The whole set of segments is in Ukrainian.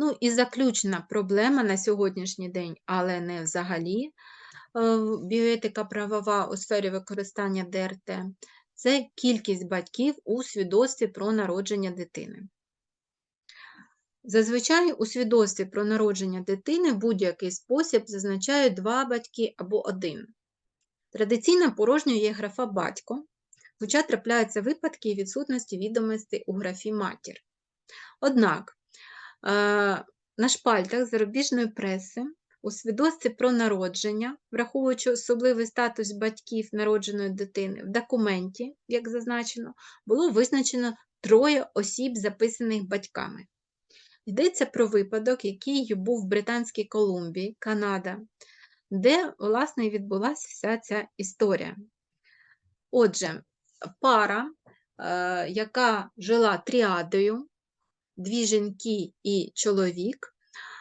Ну і заключна проблема на сьогоднішній день, але не взагалі е, біоетика правова у сфері використання ДРТ це кількість батьків у свідоцтві про народження дитини. Зазвичай у свідоцтві про народження дитини в будь-який спосіб зазначають два батьки або один. Традиційно порожньою є графа батько, хоча трапляються випадки відсутності відомостей у графі матір. Однак на шпальтах зарубіжної преси у свідоцтві про народження, враховуючи особливий статус батьків народженої дитини, в документі, як зазначено, було визначено троє осіб, записаних батьками. Йдеться про випадок, який був в Британській Колумбії, Канада, де, власне, відбулася вся ця історія. Отже, пара, е, яка жила тріадою, дві жінки і чоловік,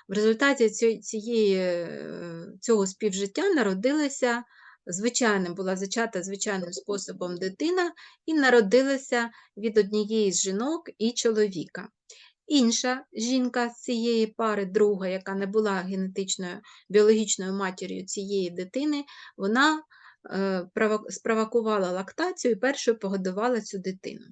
в результаті цієї, е, цього співжиття народилася звичайним, була зачата звичайним способом дитина і народилася від однієї з жінок і чоловіка. Інша жінка з цієї пари, друга, яка не була генетичною біологічною матір'ю цієї дитини, вона спровокувала лактацію і першою погодувала цю дитину.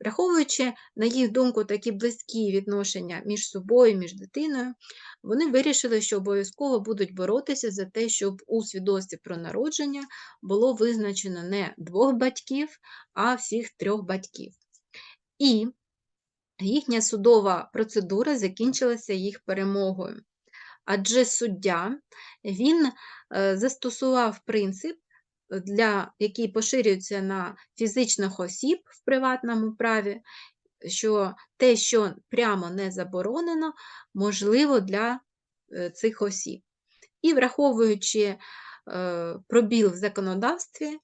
Враховуючи, на їх думку, такі близькі відношення між собою, між дитиною, вони вирішили, що обов'язково будуть боротися за те, щоб у свідоцтві про народження було визначено не двох батьків, а всіх трьох батьків. І їхня судова процедура закінчилася їх перемогою. Адже суддя він е, застосував принцип, для, який поширюється на фізичних осіб в приватному праві, що те, що прямо не заборонено, можливо для е, цих осіб. І враховуючи е, пробіл в законодавстві,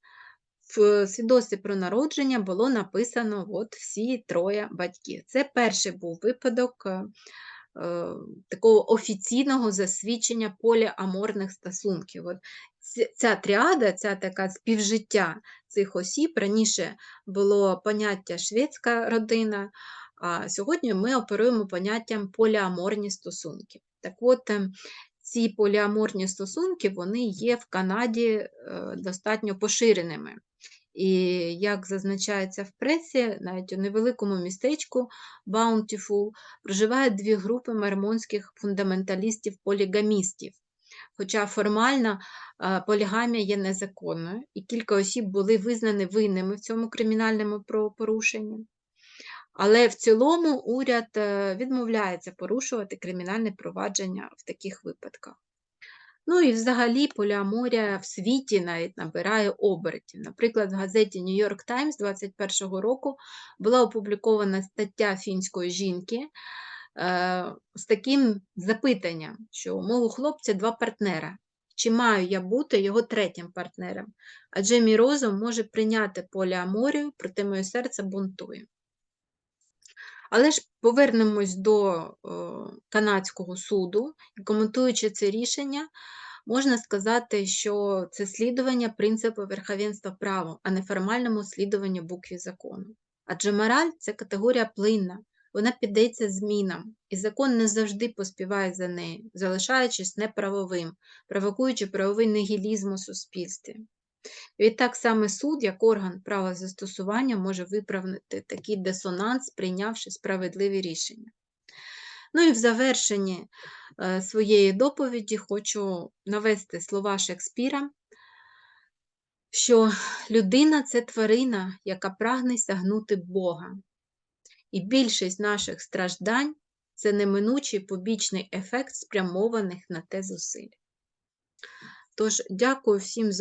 в свідоцтві про народження було написано от всі троє батьків. Це перший був випадок е, такого офіційного засвідчення поліаморних стосунків. От Ця тріада, ця така співжиття цих осіб раніше було поняття шведська родина, а сьогодні ми оперуємо поняттям поліаморні стосунки. Так от, ем, ці поліаморні стосунки вони є в Канаді е, достатньо поширеними. І, як зазначається в пресі, навіть у невеликому містечку Bountiful проживають дві групи мормонських фундаменталістів-полігамістів. Хоча формально е, полігамія є незаконною, і кілька осіб були визнані винними в цьому кримінальному правопорушенні. Але в цілому уряд е, відмовляється порушувати кримінальне провадження в таких випадках. Ну і взагалі поліаморія в світі навіть набирає обертів. Наприклад, в газеті New York Times 2021 року була опублікована стаття фінської жінки е, з таким запитанням, що у мого хлопця два партнера. Чи маю я бути його третім партнером? Адже мій розум може прийняти поліаморію, проте моє серце бунтує. Але ж повернемось до е, канадського суду і коментуючи це рішення, можна сказати, що це слідування принципу верховенства права, а не формальному слідуванню букві закону. Адже мораль це категорія плинна, вона піддається змінам, і закон не завжди поспіває за нею, залишаючись неправовим, провокуючи правовий нігілізм у суспільстві. Відтак саме суд, як орган права застосування, може виправити такий дисонанс, прийнявши справедливі рішення. Ну і в завершенні е, своєї доповіді хочу навести слова Шекспіра, що людина це тварина, яка прагне сягнути Бога. І більшість наших страждань це неминучий побічний ефект спрямованих на те зусиль. Тож, дякую всім за